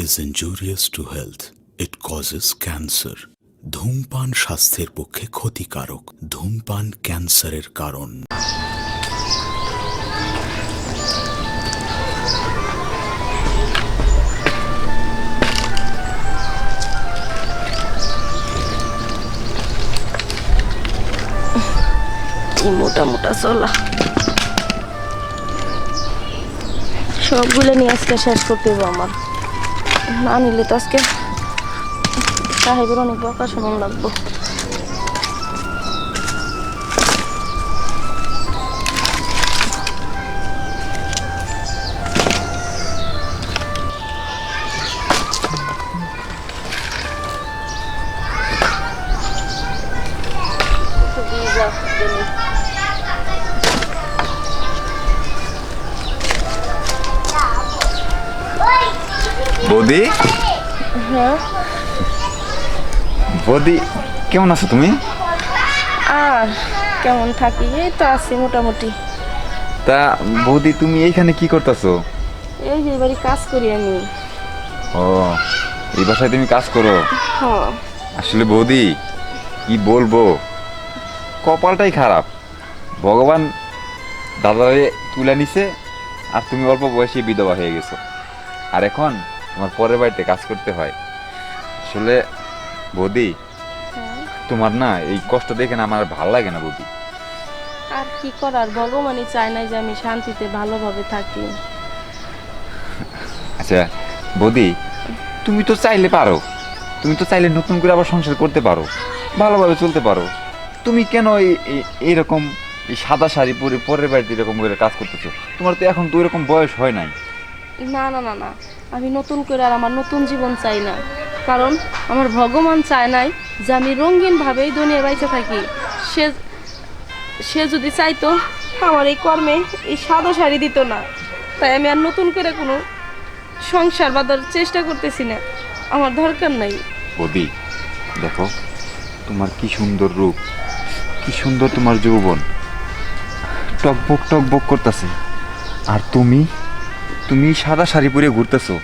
is injurious to health. It causes cancer. ধূমপান স্বাস্থ্যের পক্ষে ক্ষতিকারক ধূমপান ক্যান্সারের কারণ মোটা মোটা চলা সবগুলো নিয়ে আজকে শেষ করতে হবে আমার না নিলে তো আজকে সাহেবের অনেক বকা শুনুন লাগবো। বৌদি? হ্যাঁ। বৌদি কেমন আছো তুমি? আর কেমন থাকি? এই তো আছি মোটামুটি। তা বৌদি তুমি এইখানে কি করতেছো? এই যে বাড়ি কাজ করি আমি। ও এই বাসায় তুমি কাজ করো? হ্যাঁ। আসলে বৌদি কি বলব? কপালটাই খারাপ। ভগবান দাদারে তুলে নিছে আর তুমি অল্প বয়সে বিধবা হয়ে গেছো। আর এখন তোমার পরের বাড়িতে কাজ করতে হয়। আসলে বৌদি হ্যাঁ। তোমার না এই কষ্ট দেখে না আমার ভালো লাগে না বৌদি। আর কি করার? ভগবানই চায় না যে আমি শান্তিতে ভালোভাবে থাকি। আচ্ছা বৌদি তুমি তো চাইলে পারো। তুমি তো চাইলে নতুন করে আবার সংসার করতে পারো ভালোভাবে চলতে পারো। তুমি কেন এই- এই- এইরকম এই সাদা শাড়ি পরে পরের বাড়িতে এরকম করে কাজ করতেছো? তোমার তো এখন তো এরকম বয়স হয় নাই। না না না না। আমি নতুন করে আর আমার নতুন জীবন চাই না। কারণ আমার ভগবান চায় নাই যে আমি রঙিনভাবে এই দুনিয়া বাইচে থাকি। সে সে যদি চাইতো, আমার এই কর্মে এই সাদা শাড়ি দিত না। তাই আমি আর নতুন করে কোনো সংসার বাঁধার চেষ্টা করতেছি না। আমার দরকার নাই। বৌদি, দেখো, তোমার কি সুন্দর রূপ, কি সুন্দর তোমার যৌবন। টকবক টকবক করতেছে। আর তুমি? তুমি সাদা শাড়ি পরে ঘুরতেছো।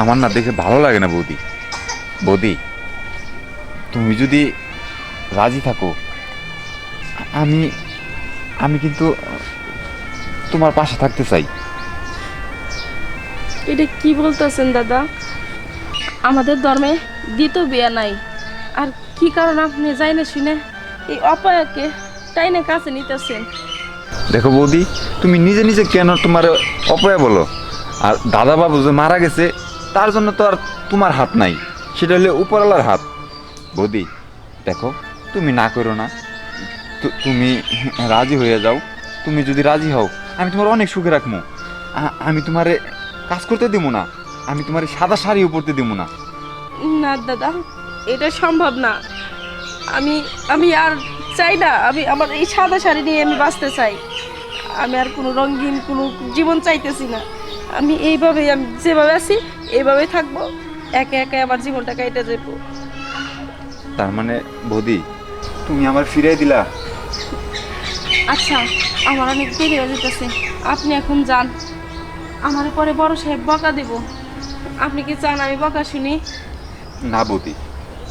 আমার না দেখে ভালো লাগে না বৌদি। বৌদি তুমি যদি রাজি থাকো আমি আমি কিন্তু তোমার পাশে থাকতে চাই। এটা কি বলতেছেন দাদা? আমাদের ধর্মে দ্বিতীয় বিয়া নাই। আর কি কারণ আপনি যাই না শুনে? এই অপায়কে টাইনে কাছে নিতেছেন। দেখো বৌদি তুমি নিজে নিজে কেন তোমার অপয়া বলো? আর দাদা বাবু যে মারা গেছে, তার জন্য তো আর তোমার হাত নাই। সেটা হলে উপরওয়ালার হাত। বৌদি, দেখো, তুমি না করো না। তুমি রাজি হয়ে যাও। তুমি যদি রাজি হও, আমি তোমার অনেক সুখে রাখব আমি তোমারে কাজ করতে দিব না। আমি তোমার সাদা শাড়ি পরতে দিব না। না দাদা, এটা সম্ভব না। আমি আমি আর চাই না, আমি আমার এই সাদা শাড়ি নিয়ে আমি বাঁচতে চাই। আমি আর কোনো রঙিন, কোনো জীবন চাইতেছি না। আমি এইভাবেই আমি যেভাবে আছি এইভাবেই থাকব। একে একে আমার জীবনটা কাইটা যাব তার মানে বৌদি তুমি আমার ফিরিয়ে দিলা? আচ্ছা আমার অনেক দেরি হয়ে যেতেছে আপনি এখন যান। আমার পরে বড় সাহেব বকা দেব। আপনি কি চান আমি বকা শুনি? না বৌদি।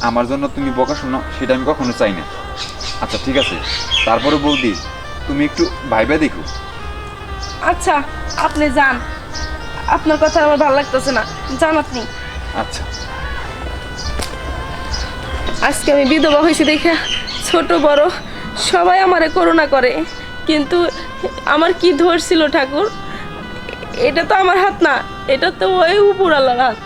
আমার জন্য তুমি বকা শোনো সেটা আমি কখনো চাই না। আচ্ছা ঠিক আছে। তারপরে বৌদি তুমি একটু ভাইবা দেখো। আচ্ছা আপনি যান। আপনার কথা আমার ভালো লাগতেছে না। যান আপনি। আচ্ছা। আজকে আমি বিধবা হয়েছি দেখে ছোট বড় সবাই আমারে করোনা করে। কিন্তু আমার কি ধরছিল ঠাকুর? এটা তো আমার হাত না এটা তো ওই উপর আল্লাহর হাত।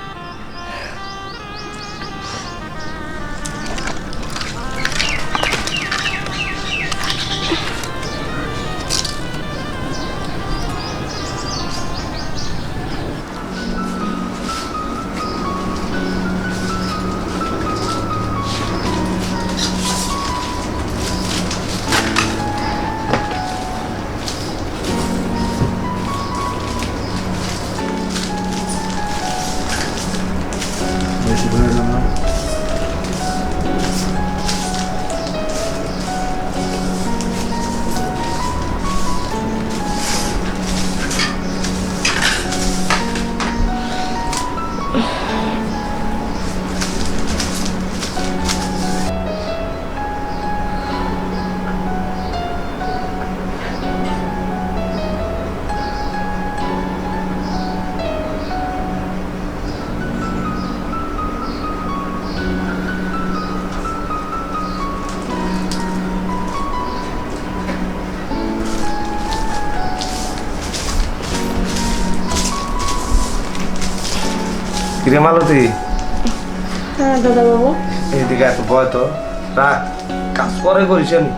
কিরে মালতী? হ্যাঁ দাদা বাবু এইদিকে এত বয় তো? রাখ কাজ পরে করিস আমি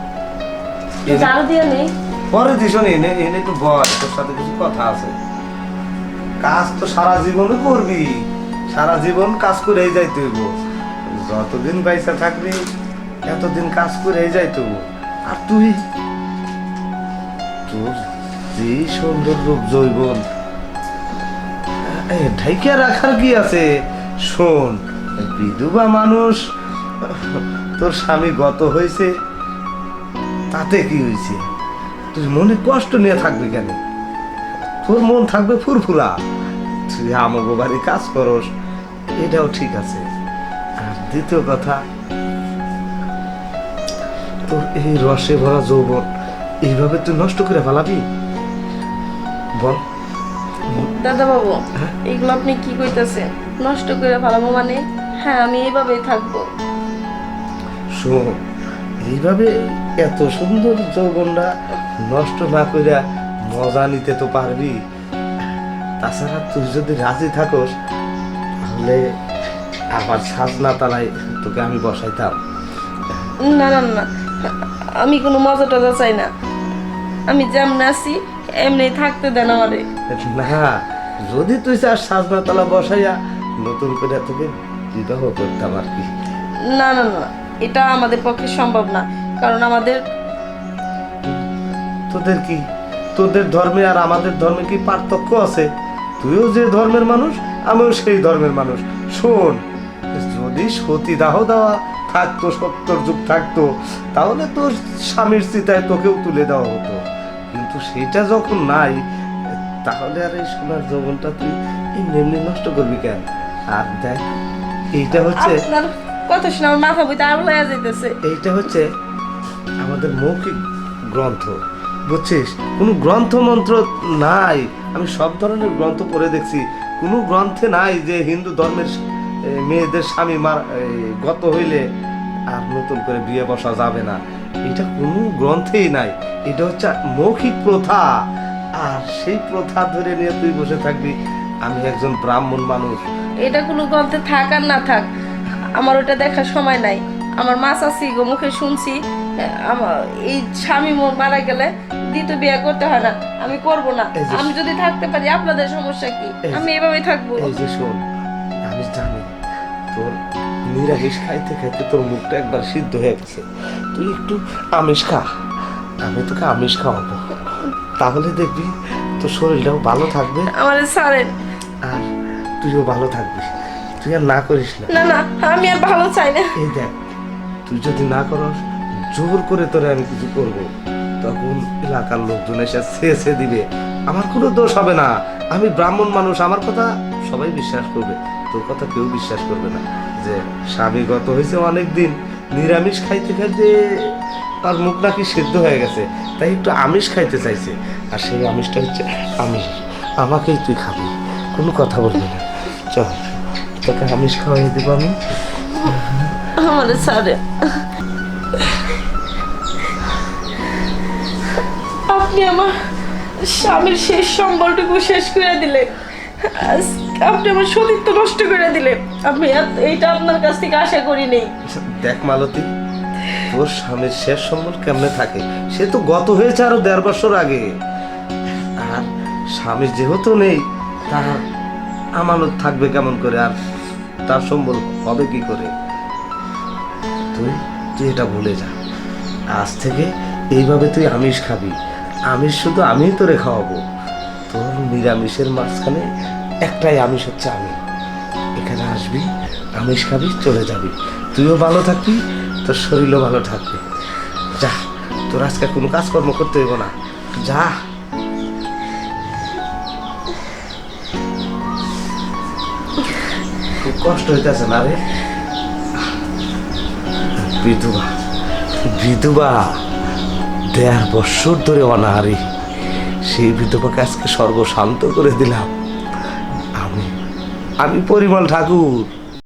নেই পরে দিস এনে এনে একটু বয় তোর সাথে কিছু কথা আছে। কাজ তো সারা জীবনে করবি। সারা জীবন কাজ করেই যাইতে হইব। যতদিন পয়সা থাকবি এতদিন কাজ করেই যাইতে হইব। আর তুই? তোর যে সুন্দর রূপ জৈবন ঢাইকে রাখার কি আছে? শোন, বিধবা মানুষ, তোর স্বামী গত হয়েছে, তাতে কি হয়েছে? তুই মনে কষ্ট নিয়ে থাকবি কেন? তোর মন থাকবে ফুরফুরা। তুই আমাকে বাড়ি কাজ করস, এটাও ঠিক আছে। আর দ্বিতীয় কথা, তোর এই রসে ভরা যৌবন, এইভাবে তুই নষ্ট করে ফেলাবি? বল। দাদা বাবু হ্যাঁ? এগুলো আপনি কি কইতাছেন? নষ্ট করে ফেলাবো মানে? হ্যাঁ আমি এইভাবেই থাকব। শোন এইভাবে এত সুন্দর যৌবনটা নষ্ট না কইরা মজা নিতে তো পারবি। তাছাড়া তুই যদি রাজি থাকস তাহলে আমার সাজনা তালায় তোকে আমি বসাইতাম। না না না আমি কোনো মজা টজা চাই না। আমি যেমন আছি এমনি থাকতে দেন আমারে। না যদি তুই চাস সাজনা তালা বসাইয়া নতুন করে তোকে বিবাহ করতাম আর কি। না না না এটা আমাদের পক্ষে সম্ভব না কারণ আমাদের তোদের কি তোদের ধর্মে আর আমাদের ধর্মে কি পার্থক্য আছে? তুইও যে ধর্মের মানুষ আমিও সেই ধর্মের মানুষ। শোন যদি সতীদাহ দেওয়া থাকতো সত্তর যুগ থাকতো তাহলে তোর স্বামীর চিতায় তোকেও তুলে দেওয়া হতো। সেটা যখন নাই তাহলে আর এই সোনার যৌবনটা তুই এমনি এমনি নষ্ট করবি কেন? আর দেখ এইটা হচ্ছে কথা শুনে আমার মাথা বইতে আগুন হয়ে যাইতেছে। এইটা হচ্ছে আমাদের মৌখিক গ্রন্থ বুঝছিস? কোনো গ্রন্থ মন্ত্র নাই। আমি সব ধরনের গ্রন্থ পড়ে দেখছি। কোনো গ্রন্থে নাই যে হিন্দু ধর্মের মেয়েদের স্বামী মার গত হইলে আর নতুন করে বিয়ে বসা যাবে না। এটা কোনো গ্রন্থেই নাই। এটা হচ্ছে মৌখিক প্রথা। আর সেই প্রথা ধরে নিয়ে তুই বসে থাকবি আমি একজন ব্রাহ্মণ মানুষ। এটা কোনো গ্রন্থে থাক আর না থাক আমার ওটা দেখার সময় নাই। আমার মা চাষি গো মুখে শুনছি আমার এই স্বামী মোর মারা গেলে দ্বিতীয় বিয়ে করতে হয় না আমি করব না। আমি যদি থাকতে পারি আপনাদের সমস্যা কি? আমি এভাবেই থাকব। এই যে শোন আমি জানি তোর নিরামিষ খাইতে খাইতে তোর মুখটা একবার সিদ্ধ হয়ে গেছে। তুই একটু আমিষ খা। আমি তোকে আমিষ খাওয়াবো। তাহলে দেখবি তোর শরীরটাও ভালো থাকবে। আমার সারেন আর তুইও ভালো থাকবি। তুই আর না করিস না। না না আমি আর ভালো চাই না। এই দেখ তুই যদি না করস জোর করে তোরে আমি কিছু করব। তখন এলাকার লোকজন এসে ছেঁচে দিবে। আমার কোনো দোষ হবে না। আমি ব্রাহ্মণ মানুষ আমার কথা সবাই বিশ্বাস করবে। তোর কথা কেউ বিশ্বাস করবে না। যে স্বামী গত হয়েছে অনেক দিন নিরামিষ খাইতে খাইতে তার মুখ নাকি সিদ্ধ হয়ে গেছে তাই একটু আমিষ খাইতে চাইছে। আর সেই আমিষটা হচ্ছে আমিষ। আমাকেই তুই খাবি কোনো কথা বলবি না। চল তোকে আমিষ খাওয়াই দেবো আমি। আমার সারে আপনি আমার স্বামীর শেষ সম্বলটুকু শেষ করে দিলে আপনি আমার সতীত্ব নষ্ট করে দিলে আমি এইটা আপনার কাছ থেকে আশা করি নেই দেখ মালতী তোর স্বামীর শেষ সম্বল কেমনে থাকে? সে তো গত হয়েছে আরও দেড় বছর আগে। আর স্বামীর যেহেতু নেই, তা আমানত থাকবে কেমন করে? আর তার সম্বল হবে কি করে? তুই তুই এটা ভুলে যা। আজ থেকে এইভাবে তুই আমিষ খাবি। আমিষ শুধু আমিই তোরে খাওয়াবো। তোর নিরামিষের মাঝখানে একটাই আমিষ হচ্ছে আমি। এখানে আসবি, আমিষ খাবি, চলে যাবি। তুইও ভালো থাকবি তোর শরীরও ভালো থাকবে। যা, তোর আজকে কোনো কাজকর্ম করতে হইব না। যা। খুব কষ্ট হইতেছে না রে। বিধবা বিধবা, দেড় বৎসর ধরে অনাহারি। সেই বিধবাকে আজকে সর্বশান্ত করে দিলাম। আমি আমি পরিমল ঠাকুর।